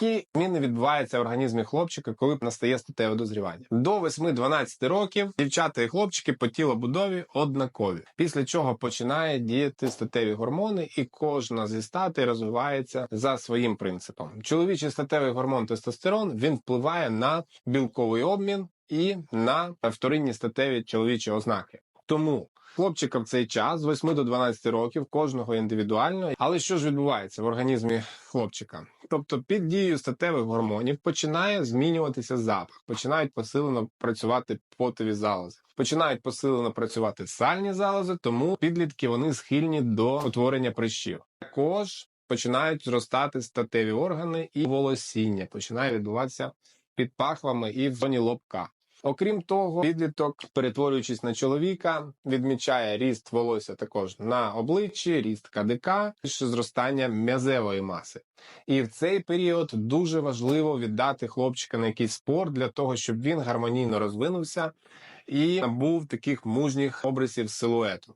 Які зміни відбуваються в організмі хлопчика, коли настає статеве дозрівання? До 8-12 років дівчата і хлопчики по тілобудові однакові, після чого починає діяти статеві гормони, і кожна зі статей розвивається за своїм принципом. Чоловічий статевий гормон тестостерон він впливає на білковий обмін і на вторинні статеві чоловічі ознаки. Тому хлопчика в цей час з 8 до 12 років кожного індивідуально. Але що ж відбувається в організмі хлопчика? Тобто під дією статевих гормонів починає змінюватися запах, починають посилено працювати потові залози, починають посилено працювати сальні залози, тому підлітки вони схильні до утворення прищів. Також починають зростати статеві органи і волосіння починає відбуватися під пахвами і в зоні лобка. Окрім того, підліток, перетворюючись на чоловіка, відмічає ріст волосся також на обличчі, ріст КДК, більше зростання м'язевої маси. І в цей період дуже важливо віддати хлопчика на якийсь спорт для того, щоб він гармонійно розвинувся і набув таких мужніх обрисів силуету.